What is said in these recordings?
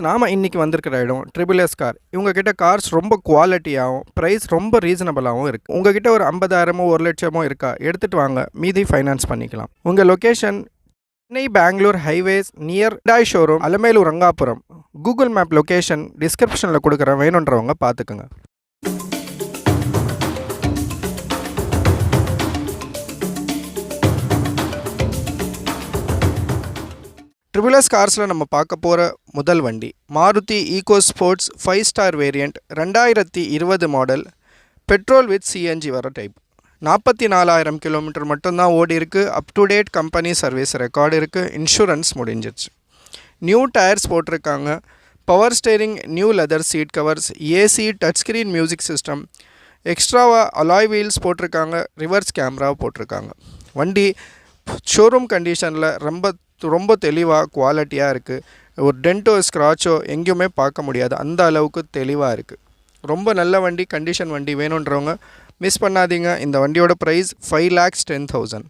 நாம இன்றைக்கி வந்திருக்கிற இடம் ட்ரிபிள் எஸ் கார் இவங்கக்கிட்ட கார்ஸ் ரொம்ப குவாலிட்டியாகவும் ப்ரைஸ் ரொம்ப ரீசனபிளாகவும் இருக்குது உங்ககிட்ட ஒரு ஐம்பதாயிரமோ ஒரு லட்சமோ இருக்கா? எடுத்துகிட்டு வாங்க. மீதி ஃபைனான்ஸ் பண்ணிக்கலாம். உங்கள் location Chennai Bangalore highways near டாய் showroom Alamelur Rangapuram. Google map location டிஸ்கிரிப்ஷனில் கொடுக்குறேன். வேணுன்றவங்க பார்த்துக்குங்க. ட்ரிபிள் எஸ் கார்ஸில் நம்ம பார்க்க போகிற முதல் வண்டி Maruti Eeco sports five star variant ரெண்டாயிரத்தி இருபது மாடல் பெட்ரோல் வித் சிஎன்ஜி வர டைப் நாற்பத்தி நாலாயிரம் கிலோமீட்டர் மட்டும்தான் ஓடி இருக்குது up to date company service record இருக்குது இன்சூரன்ஸ் முடிஞ்சிருச்சு. நியூ டயர்ஸ் போட்டிருக்காங்க. Power steering new leather seat covers AC touch screen music system எக்ஸ்ட்ராவாக அலாய் வீல்ஸ் போட்டிருக்காங்க. ரிவர்ஸ் கேமரா போட்டிருக்காங்க. வண்டி ஷோரூம் கண்டிஷனில் ரொம்ப ரொம்ப தெளிவாக குவாலிட்டியாக இருக்குது ஒரு டென்ட்டோ ஸ்க்ராச்சோ எங்கேயுமே பார்க்க முடியாது. அந்த அளவுக்கு தெளிவாக இருக்குது ரொம்ப நல்ல வண்டி கண்டிஷன் வண்டி வேணுன்றவங்க மிஸ் பண்ணாதீங்க. இந்த வண்டியோட price five lakhs ten thousand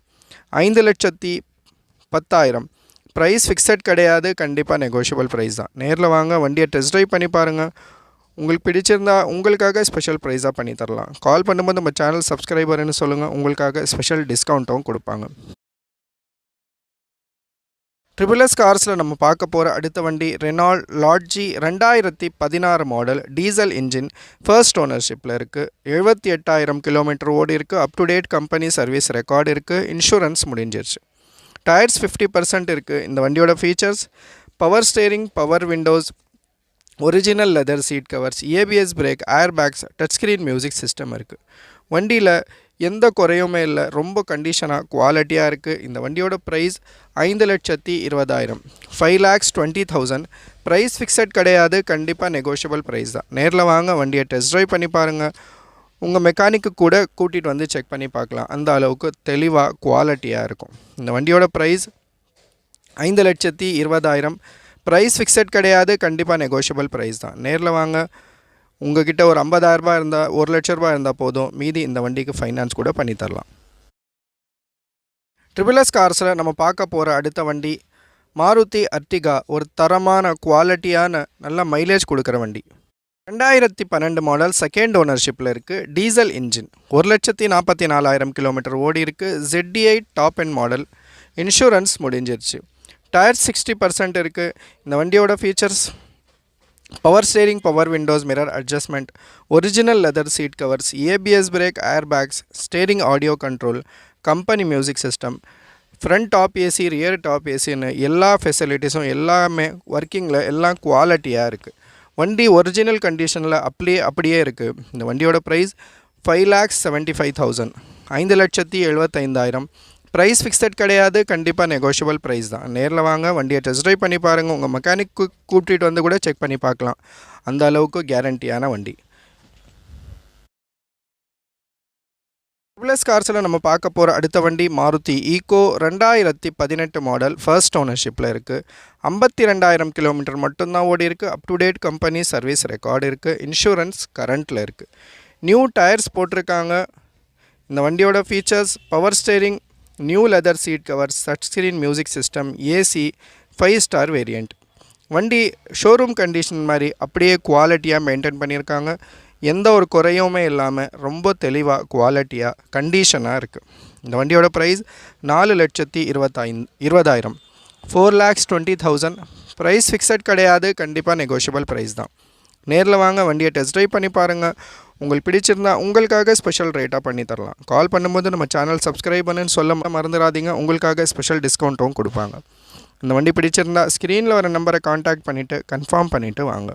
ஐந்து லட்சத்தி பத்தாயிரம். ப்ரைஸ் ஃபிக்ஸட் கிடையாது. கண்டிப்பாக நெகோஷியபிள் ப்ரைஸ் தான். நேரில் வாங்க வண்டியை டெஸ்ட் ட்ரைவ் பண்ணி பாருங்கள் உங்களுக்கு பிடிச்சிருந்தா உங்களுக்காக ஸ்பெஷல் ப்ரைஸாக பண்ணி தரலாம். கால் பண்ணும்போது நம்ம சேனல் சப்ஸ்கிரைபர்னு சொல்லுங்கள் உங்களுக்காக ஸ்பெஷல் டிஸ்கவுண்ட்டும் கொடுப்பாங்க. ட்ரிபிள் எஸ் கார்ஸில் நம்ம பார்க்க போகிற அடுத்த வண்டி ரெனால்ட் லாட்ஜி ரெண்டாயிரத்தி பதினாறு மாடல் டீசல் இன்ஜின் ஃபர்ஸ்ட் ஓனர்ஷிப்பில் இருக்குது எழுபத்தி எட்டாயிரம் கிலோமீட்டர் ஓடி இருக்குது up to date company service record இருக்குது இன்சூரன்ஸ் முடிஞ்சிருச்சு. டயர்ஸ் ஃபிஃப்டி பர்சன்ட் இருக்குது இந்த வண்டியோட features power steering power windows original leather seat covers ABS brake air bags touch screen music system இருக்குது வண்டியில் எந்த குறையுமே இல்லை ரொம்ப கண்டிஷனாக குவாலிட்டியாக இருக்குது இந்த வண்டியோட ப்ரைஸ் ஐந்து லட்சத்தி இருபதாயிரம். Five lakhs twenty thousand price fixed கிடையாது கண்டிப்பாக நெகோஷியபிள் ப்ரைஸ் தான். நேரில் வாங்க வண்டியை டெஸ்ட் ட்ரைவ் பண்ணி பாருங்கள் உங்கள் மெக்கானிக்கு கூட கூட்டிகிட்டு வந்து செக் பண்ணி பார்க்கலாம். அந்த அளவுக்கு தெளிவாக குவாலிட்டியாக இருக்கும். இந்த வண்டியோட ப்ரைஸ் ஐந்து லட்சத்தி இருபதாயிரம். ப்ரைஸ் ஃபிக்ஸட் கிடையாது. கண்டிப்பாக நெகோஷியபிள் ப்ரைஸ் தான். நேரில் வாங்க. உங்ககிட்ட ஒரு ஐம்பதாயிரரூபா இருந்தால் ஒரு லட்ச ரூபா இருந்தால் போதும். மீதி இந்த வண்டிக்கு ஃபைனான்ஸ் கூட பண்ணி தரலாம். ட்ரிபிள் எஸ் கார்ஸில் நம்ம பார்க்க போகிற அடுத்த வண்டி மாருதி அர்டிகா. ஒரு தரமான குவாலிட்டியான நல்ல மைலேஜ் கொடுக்குற வண்டி. ரெண்டாயிரத்தி பன்னெண்டு மாடல் செகண்ட் ஓனர்ஷிப்பில் இருக்குது டீசல் இன்ஜின் ஒரு லட்சத்தி நாற்பத்தி நாலாயிரம் கிலோமீட்டர் ஓடி இருக்குது ZDI top end model insurance முடிஞ்சிருச்சு. டயர் சிக்ஸ்டி பர்சன்ட் இருக்குது இந்த வண்டியோட features power steering power windows mirror adjustment original leather seat covers ABS brake air bags steering audio control company music system front top AC rear top ஏசின்னு எல்லா ஃபெசிலிட்டிஸும் எல்லாமே ஒர்க்கிங்கில் எல்லாம் குவாலிட்டியாக இருக்குது வண்டி ஒரிஜினல் கண்டிஷனில் அப்படியே அப்படியே இருக்குது இந்த வண்டியோட price five lakhs seventy five thousand ஐந்து லட்சத்தி எழுபத்தைந்தாயிரம் ப்ரைஸ் ஃபிக்ஸட் கிடையாது. கண்டிப்பாக நெகோஷியபிள் ப்ரைஸ் தான். நேரில் வாங்க வண்டியை டெஸ்ட் ட்ரைவ் பண்ணி பாருங்கள் உங்கள் மெக்கானிக்கு கூப்பிட்டு வந்து கூட செக் பண்ணி பார்க்கலாம். அந்த அளவுக்கு கேரண்டியான வண்டி. ட்ரிபிள்எஸ் கார்ஸில் நம்ம பார்க்க போகிற அடுத்த வண்டி மாருதி ஈகோ ரெண்டாயிரத்தி பதினெட்டு மாடல் ஃபர்ஸ்ட் ஓனர்ஷிப்பில் இருக்குது ஐம்பத்தி ரெண்டாயிரம் கிலோமீட்டர் மட்டும்தான் ஓடி இருக்குது up to date company service record இருக்குது இன்சூரன்ஸ் கரண்ட்டில் இருக்குது நியூ டயர்ஸ் போட்டிருக்காங்க. இந்த வண்டியோட features power steering new leather seat covers touch screen music system AC five star variant வண்டி ஷோரூம் கண்டிஷன் மாதிரி அப்படியே குவாலிட்டியாக மெயின்டைன் பண்ணியிருக்காங்க. எந்த ஒரு குறையுமே இல்லாமல் ரொம்ப தெளிவாக குவாலிட்டியாக கண்டிஷனாக இருக்குது இந்த வண்டியோட ப்ரைஸ் நாலு லட்சத்தி இருபத்தைந்து இருபதாயிரம். Four lakhs twenty thousand price fixed கிடையாது கண்டிப்பாக நெகோஷியபிள் ப்ரைஸ் தான். நேரில் வாங்க வண்டியை டெஸ்ட் ட்ரைவ் பண்ணி பாருங்கள் உங்களுக்கு பிடிச்சிருந்தா உங்களுக்காக ஸ்பெஷல் ரேட்டாக பண்ணி தரலாம். கால் பண்ணும்போது நம்ம சேனல் சப்ஸ்கிரைப் பண்ணுன்னு சொல்ல மறந்துடாதீங்க உங்களுக்காக ஸ்பெஷல் டிஸ்கவுண்ட்டும் கொடுப்பாங்க. இந்த வண்டி பிடிச்சிருந்தா ஸ்க்ரீனில் வர நம்பரை காண்டாக்ட் பண்ணிவிட்டு கன்ஃபார்ம் பண்ணிவிட்டு வாங்க.